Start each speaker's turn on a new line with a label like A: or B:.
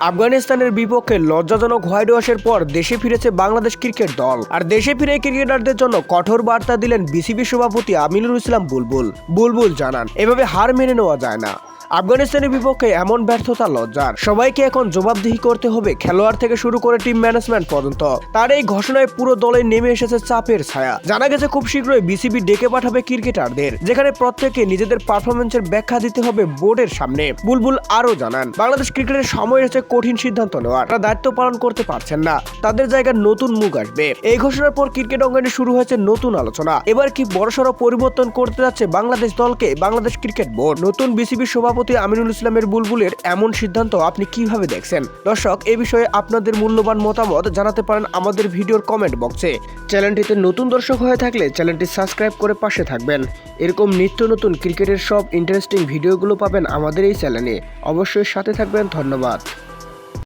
A: আফগানিস্তানের বিপক্ষে লজ্জাজনক হোয়াইট ওয়াশের পর দেশে ফিরেছে বাংলাদেশ ক্রিকেট দল। আর দেশে ফিরে ক্রিকেটারদের জন্য কঠোর বার্তা দিলেন বিসিবি সভাপতি আমিনুল ইসলাম বুলবুল। বুলবুল জানান, এভাবে হার মেনে নেওয়া যায় না। আফগানিস্তানের বিপক্ষে এমন ব্যর্থতা লজ্জার। সবাইকে এখন জবাবদিহি করতে হবে খেলোয়াড় থেকে শুরু করে টিম ম্যানেজমেন্ট পর্যন্ত। তার এই ঘোষণায় পুরো দলে নেমে এসেছে চাপের ছায়া। জানা গেছে খুব শীঘ্রই বিসিবি ডেকে পাঠাবে ক্রিকেটারদের, যেখানে প্রত্যেকে নিজেদের পারফরমেন্সের ব্যাখ্যা দিতে হবে বোর্ডের সামনে। বুলবুল আরও জানান, বাংলাদেশ ক্রিকেটের সময় এসেছে কঠিন সিদ্ধান্ত নেওয়ার। তারা দায়িত্ব পালন করতে পারছেন না। তাদের জায়গায় নতুন মুখ আসবে। এই ঘোষণার পর ক্রিকেট অঙ্গনে শুরু হয়েছে নতুন আলোচনা। এবার কি বড়সড় পরিবর্তন করতে যাচ্ছে বাংলাদেশ দলকে? Bangladesh cricket board. নতুন বিসিবি সভাপতি আমিনুল ইসলামের বুলবুলের এমন সিদ্ধান্ত আপনি কীভাবে দেখছেন? দর্শক, এ বিষয়ে আপনাদের মূল্যবান মতামত জানাতে পারেন আমাদের ভিডিওর কমেন্ট বক্সে। চ্যানেলটিতে নতুন দর্শক হয়ে থাকলে চ্যানেলটি সাবস্ক্রাইব করে পাশে থাকবেন। এরকম নিত্য নতুন ক্রিকেটের সব ইন্টারেস্টিং ভিডিওগুলো পাবেন আমাদের এই চ্যানেলে। অবশ্যই সাথে থাকবেন, ধন্যবাদ।